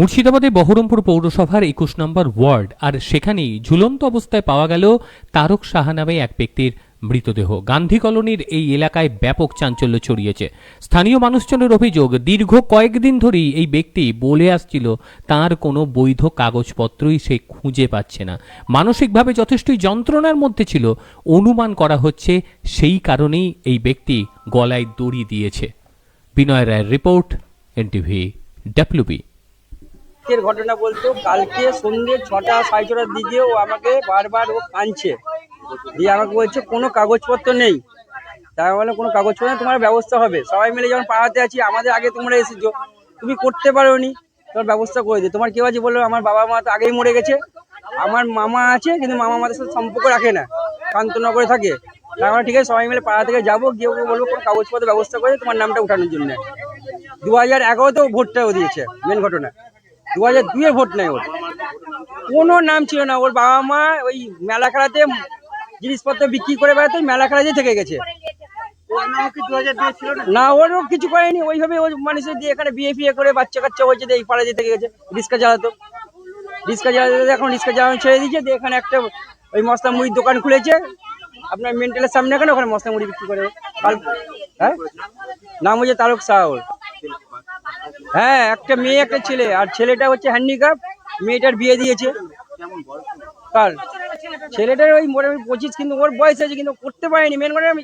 মুর্শিদাবাদে বহরমপুর পৌরসভার একুশ নম্বর ওয়ার্ড, আর সেখানেই ঝুলন্ত অবস্থায় পাওয়া গেল তারক সাহা নামে এক ব্যক্তির মৃতদেহ। গান্ধী কলোনির এই এলাকায় ব্যাপক চাঞ্চল্য ছড়িয়েছে। স্থানীয় মানুষজনের অভিযোগ, দীর্ঘ কয়েকদিন ধরেই এই ব্যক্তি বলে আসছিল, তার কোনো বৈধ কাগজপত্রই সে খুঁজে পাচ্ছে না। মানসিকভাবে যথেষ্টই যন্ত্রণার মধ্যে ছিল, অনুমান করা হচ্ছে সেই কারণেই এই ব্যক্তি গলায় দড়ি দিয়েছে। বিনয় রায়ের রিপোর্ট, এনটিভি, ডাব্লিউবি। আজকের ঘটনা বলতো কালকে সন্ধ্যে ছটা সাড়ে ছটার দিকে ও আমাকে বারবার ও কাঁদছে। দিয়ে আমাকে বলছে, কোনো কাগজপত্র নেই। তাই বলে কোনো কাগজপত্র নেই, তোমার ব্যবস্থা হবে। সবাই মিলে যখন পাড়াতে আছি, আমাদের আগে তোমরা এসেছ। তুমি করতে পারো নি তোমার ব্যবস্থা করে দিই তোমার কেউ আছে বলল, আমার বাবা মা তো আগেই মরে গেছে। আমার মামা আছে, কিন্তু মামা আমাদের সাথে সম্পর্ক রাখে না, শান্তনগরে থাকে। তাই আমরা ঠিক আছে, সবাই মিলে পাড়া থেকে যাব, গিয়ে ওকে বলব, কোনো কাগজপত্র ব্যবস্থা করে তোমার নামটা উঠানোর জন্য। দু হাজার এগারোতেও ভোটটাও দিয়েছে মেন ঘটনা। দু হাজার দুয়ে ভোট নেই ওর। কোনো নাম ছিল না। ওর বাবা মা ওই মেলা খেলাতে জিনিসপত্র বিক্রি করে বেড়াতে, মেলা খেলাতেই থেকে গেছে। না, ওরও কিছু করেনি। ওইভাবে ওই মানুষের দিয়ে এখানে বিয়ে ফিয়ে করে বাচ্চা কাচ্চা হয়েছে এই পাড়া থেকে গেছে, রিক্সা চালাতো। রিক্সা চালাতে এখন রিক্সা চালানো ছেড়ে দিয়েছে। দিয়ে এখানে একটা ওই মশলা মুড়ির দোকান খুলেছে। আপনার মেন্টালের সামনে এখানে ওখানে মশলা মুড়ি বিক্রি করে। হ্যাঁ? নাম হচ্ছে তারক সাহর হ্যাঁ একটা মেয়ে, একটা ছেলে। আর ছেলেটা হচ্ছে হ্যান্ডিক্যাপ মেয়েটার বিয়ে দিয়েছে। কার ছেলেটার ওই মোটামুটি পঁচিশ, কিন্তু ওর বয়স আছে কিন্তু করতে পারেনি। মেন করে আমি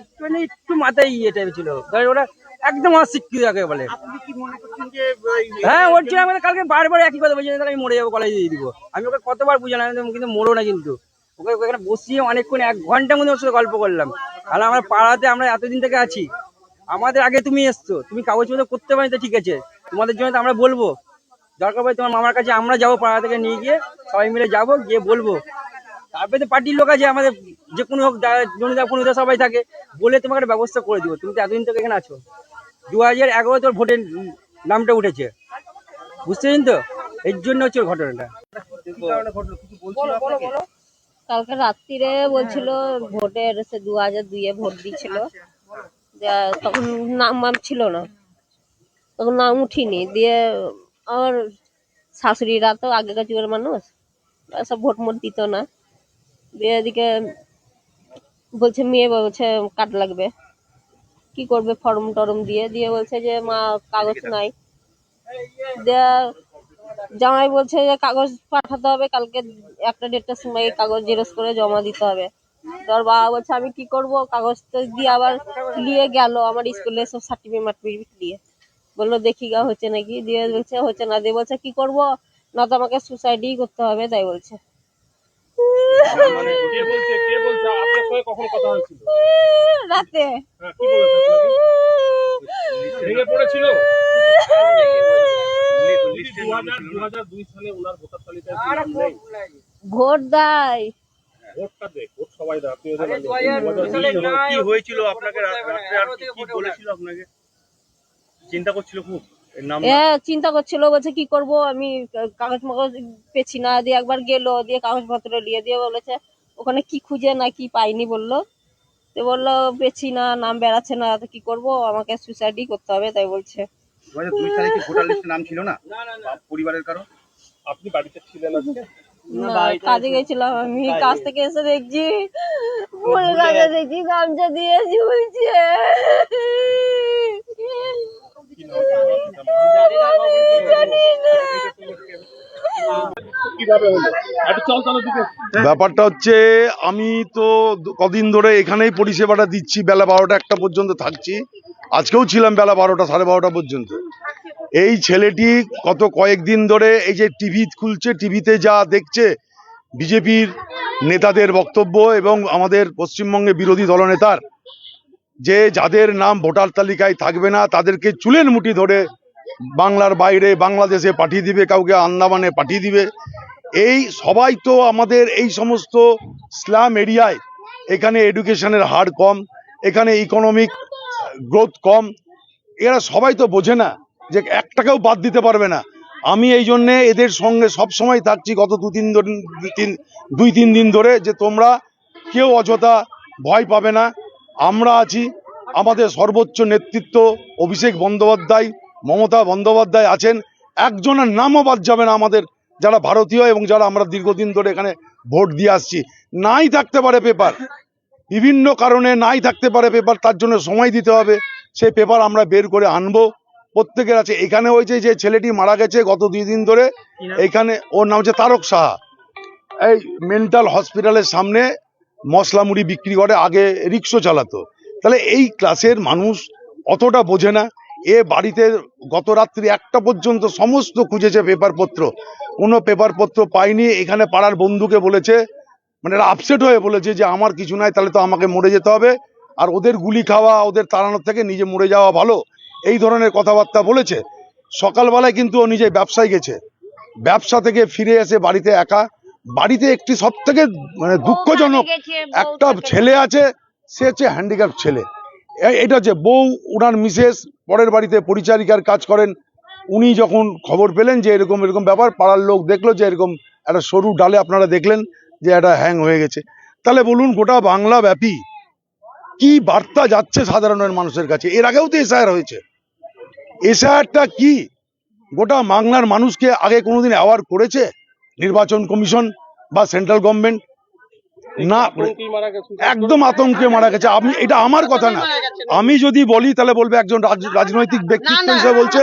একটু মাথায় ইয়ে টাইপ ছিল। ওরা একদম অশিক্ষিত যাকে বলে। হ্যাঁ ওর ছিল আমাদের কালকে বারবার একই কথা বলছে আমি মরে যাব কলেজে দিয়ে দিবো। আমি ওকে কতবার বুঝালাম কিন্তু মরো না কিন্তু। ওকে এখানে বসিয়ে অনেকক্ষণ, এক ঘণ্টার মধ্যে ওর সাথে গল্প করলাম। তাহলে আমার পাড়াতে আমরা এতদিন থেকে আছি। আমাদের আগে তুমি এসছো। তুমি কাগজপত্র করতে পারি, তো ঠিক আছে। তোমাদের জন্য তো আমরা বলব। দরকার পড়ে তোমার মামার কাছে আমরা যাব পাড়া থেকে নিয়ে গিয়ে, সবাই মিলে যাব, গিয়ে বলব। তারপরে তো পার্টির লোক আছে, আমাদের যে কোনো হোক জনিদা ফনুদা সবাই থাকে, বলে তোমাকে একটা ব্যবস্থা করে দিব। তুমি তো এতদিন থেকে এখানে আছো। দু হাজার এগারো তোর ভোটের নামটা উঠেছে। বুঝতে তো? এর জন্য হচ্ছে ঘটনাটা। কালকে রাত্রিরে বলছিল ভোটের দু হাজার দুইয়ে ভোট দিছিল যে তখন নাম ছিল না। তখন নাম উঠিনি। দিয়ে আমার শাশুড়িরা তো আগেকার যুগের মানুষ সব ভোট মোট দিত না। দিয়ে এদিকে বলছে, মেয়ে বলছে, কার্ড লাগবে। কি করবে ফর্ম টর্ম দিয়ে? দিয়ে বলছে যে, মা, কাগজ নাই। দিয়ে জামাই বলছে যে, কাগজ পাঠাতে হবে, কালকে একটা ডেটটার সময় কাগজ জেরক্স করে জমা দিতে হবে। তোর বাবা বলছে, আমি কি করব? কাগজ তো দিয়ে আবার নিয়ে গেল, আমার স্কুলে সব সার্টিফিকেট মার্টিফিকেট দিয়ে। বলল দেখি গা হচ্ছে নাকি? দিয়ে বলছে হচ্ছে না। দিয়ে বলছে কি করব? না তো আমাকে সুসাইডই করতে হবে। তাই বলছে। মানে কে বলছে কে বলছে? আপনার সঙ্গে কখন কথা হয়েছিল? রাতে। হ্যাঁ? ভোট দেয়। কি হয়েছিল আপনাকে রাত্রে আর কি বলেছিল আপনাকে? চিন্তা করছিল খুব? এ চিন্তা করছিল বলছে কি করব? আমি কাগজ মাগজ পেছি না দিয়ে একবার গেলো দিয়ে কাগজপত্র নিয়ে দিয়ে বলেছে ওখানে কি খুঁজে না কি পাইনি? বলল। তো বলল পেছি না নাম বেড়াচ্ছে না তো কি করব? আমাকে সুইসাইডই করতে হবে তাই বলছে। দু হাজার দুই সালে কি ভোটার লিস্টে নাম ছিল না? পরিবারের কারও? আপনি বাড়িতে ছিলেন আজকে? কাজে গেছিলাম আমি কাজ থেকে এসে দেখছি ফুল গাছে। দেখছি গামছা দিয়ে ঝুলছে জানি না কীভাবে হলো একটু চল চলো দিকে ব্যাপারটা হচ্ছে, আমি তো কদিন ধরে এখানেই পরিষেবাটা দিচ্ছি, বেলা বারোটা একটা পর্যন্ত থাকছি। আজকেও ছিলাম বেলা বারোটা, সাড়ে বারোটা পর্যন্ত। এই ছেলেটি গত কয়েকদিন ধরে এই যে টিভি খুলছে, টিভিতে যা দেখছে, বিজেপির নেতাদের বক্তব্য এবং আমাদের পশ্চিমবঙ্গে বিরোধী দলনেতার যে যাদের নাম ভোটার তালিকায় থাকবে না, তাদেরকে চুলের মুঠি ধরে বাংলার বাইরে বাংলাদেশে পাঠিয়ে দিবে, কাউকে আন্দামানে পাঠিয়ে দিবে। এই সবাই তো আমাদের এই সমস্ত স্লাম এরিয়ায়, এখানে এডুকেশনের হার কম, এখানে ইকোনমিক গ্রোথ কম, এরা সবাই তো বোঝে না যে এক টাকাও বাদ দিতে পারবে না। আমি এই জন্যে এদের সঙ্গে সব সময় থাকছি গত দু তিন দিন দুই তিন দুই, তিন দিন ধরে যে তোমরা কেউ অযথা ভয় পাবে না। আমরা আছি আমাদের সর্বোচ্চ নেতৃত্ব অভিষেক বন্দ্যোপাধ্যায় মমতা বন্দ্যোপাধ্যায় আছেন। একজনের নামও বাদ যাবে না আমাদের যারা ভারতীয় এবং যারা আমরা দীর্ঘদিন ধরে এখানে ভোট দিয়ে আসছি। নাই থাকতে পারে পেপার। বিভিন্ন কারণে নাই থাকতে পারে পেপার তার জন্য সময় দিতে হবে। সেই পেপার আমরা বের করে আনব। প্রত্যেকের আছে। এখানে হয়েছে যে ছেলেটি মারা গেছে গত দুই দিন ধরে এখানে ওর নাম হচ্ছে তারক সাহা। এই মেন্টাল হসপিটালের সামনে মশলা মুড়ি বিক্রি করে, আগে রিক্সো চালাতো। তাহলে এই ক্লাসের মানুষ অতটা বোঝে না। এ বাড়িতে গত রাত্রি একটা পর্যন্ত সমস্ত খুঁজেছে পেপারপত্র। কোনো পেপারপত্র পাইনি এখানে পাড়ার বন্ধুকে বলেছে মানে আপসেট হয়ে বলেছে যে, আমার কিছু নাই, তাহলে তো আমাকে মরে যেতে হবে। আর ওদের গুলি খাওয়া, ওদের তাড়ানোর থেকে নিজে মরে যাওয়া ভালো। এই ধরনের কথাবার্তা বলেছে। সকালবেলায় কিন্তু ও নিজে ব্যবসায় গেছে। ব্যবসা থেকে ফিরে এসে বাড়িতে একা। বাড়িতে একটি সব থেকে মানে দুঃখজনক একটা ছেলে আছে সে হচ্ছে হ্যান্ডিক্যাপ ছেলে। এটা হচ্ছে বউ উনার মিসেস পরের বাড়িতে পরিচারিকার কাজ করেন উনি যখন খবর পেলেন যে এরকম এরকম ব্যাপার পাড়ার লোক দেখল যে এরকম একটা সরু ডালে আপনারা দেখলেন যে এটা হ্যাং হয়ে গেছে। তাহলে বলুন গোটা বাংলা ব্যাপী কি বার্তা যাচ্ছে সাধারণের মানুষের কাছে? এর আগেও তো এসআইআর হয়েছে। এসআইআরটা কি? গোটা বাংলার মানুষকে আগে কোনোদিন অ্যাওয়ার করেছে? নির্বাচন কমিশন বা সেন্ট্রাল গভর্নমেন্ট না একদম আতঙ্কে মারা গেছে। আমি এটা আমার কথা না। আমি যদি বলি তাহলে বলবে একজন রাজনৈতিক ব্যক্তিত্ব হিসেবে বলছে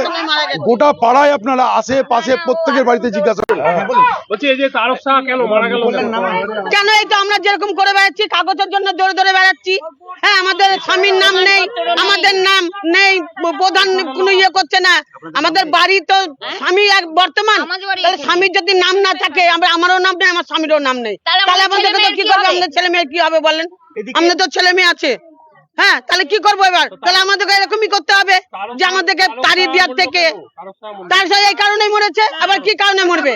গোটা পাড়ায় আপনারা আশেপাশে প্রত্যেকের বাড়িতে জিজ্ঞাসা করুন। বলছি এই যে তারক শাহ কেন মারা কেন এই তো আমরা যেরকম করে বেড়াচ্ছি কাগজের জন্য দৌড়ে দৌড়ে বেড়াচ্ছি? হ্যাঁ আমাদের স্বামীর নাম নেই আমাদের নাম নেই প্রধান ইয়ে না। আমাদের বাড়ি তো স্বামী এক বর্তমান। স্বামীর যদি নাম না থাকে আমরা আমারও নাম নেই আমার স্বামীরও নাম নেই। তাহলে আমাদের তো কি করবে? আমাদের ছেলে মেয়ে কি হবে বলেন? আমাদের তো ছেলে মেয়ে আছে। হ্যাঁ তাহলে কি করব এবার? তাহলে আমাদেরকে এরকমই করতে হবে যে আমাদেরকে তাড়িয়ে দেওয়ার থেকে। তার সাথে এই কারণেই মরেছে আবার কি কারণে মরবে?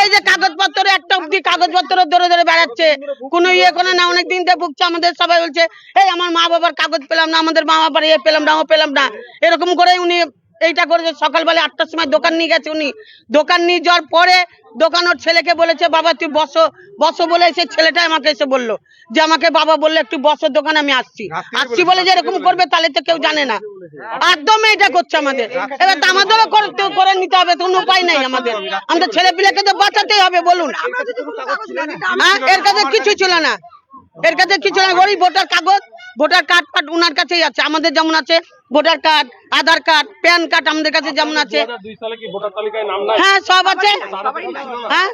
এই যে কাগজপত্র একটা অব্দি কাগজপত্র ধরে ধরে বেড়াচ্ছে। কোনো ইয়ে করে না অনেক দিন থেকে ভুগছে আমাদের সবাই বলছে এই আমার মা বাবার কাগজ পেলাম না আমাদের মা বাবার ইয়ে পেলাম না ও পেলাম না। এরকম করে উনি এইটা করেছে। সকালবেলা আটটার সময় দোকান নিয়ে গেছে উনি। দোকান নিয়ে যাওয়ার পরে দোকান ওর ছেলেকে বলেছে বাবা তুই বসো। বসো বলে সে ছেলেটা আমাকে এসে বলল যে আমাকে বাবা বলল একটু বসো দোকান আমি আসছি। আসছি বলে যে এরকম করবে তাহলে তো কেউ জানে না। একদম এটা করছে আমাদের। এবার তো আমাদেরও করতে করে নিতে হবে কোনো উপায় নাই আমাদের। আমাদের ছেলে পিলেকে তো বাঁচাতেই হবে বলুন। হ্যাঁ এর কাছে কিছু ছিল না। এর কাছে কিছু না। ওই ভোটার কাগজ ভোটার কার্ড ফাট ওনার কাছেই আছে। আমাদের যেমন আছে voter card, Aadhaar card, PAN card আমাদের কাছে যেমন আছে। হ্যাঁ সব আছে। হ্যাঁ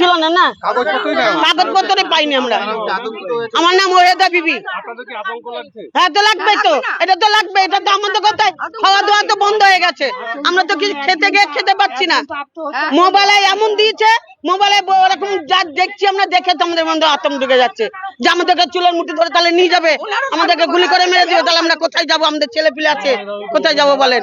ছিল না না? কাগজপত্রে পাইনি আমরা। আমার নাম ওহেদা বিবি। হ্যাঁ তো লাগবে তো। এটা তো লাগবে, এটা তো আমাদের কথায় খাওয়া দাওয়া তো বন্ধ হয়ে গেছে। আমরা তো কিছু খেতে গিয়ে খেতে পাচ্ছি না। মোবাইলে এমন দিয়েছে, মোবাইলে ওরকম যা দেখছি আমরা, দেখে তো আমাদের মধ্যে আতঙ্ক ঢুকে যাচ্ছে। যে আমাদেরকে চুলের মুঠি ধরে তাহলে নিয়ে যাবে, আমাদেরকে গুলি করে মেরে দিবে, তাহলে আমরা কোথায় যাব ছেলে পিলে আছে কোথায় যাব বলেন?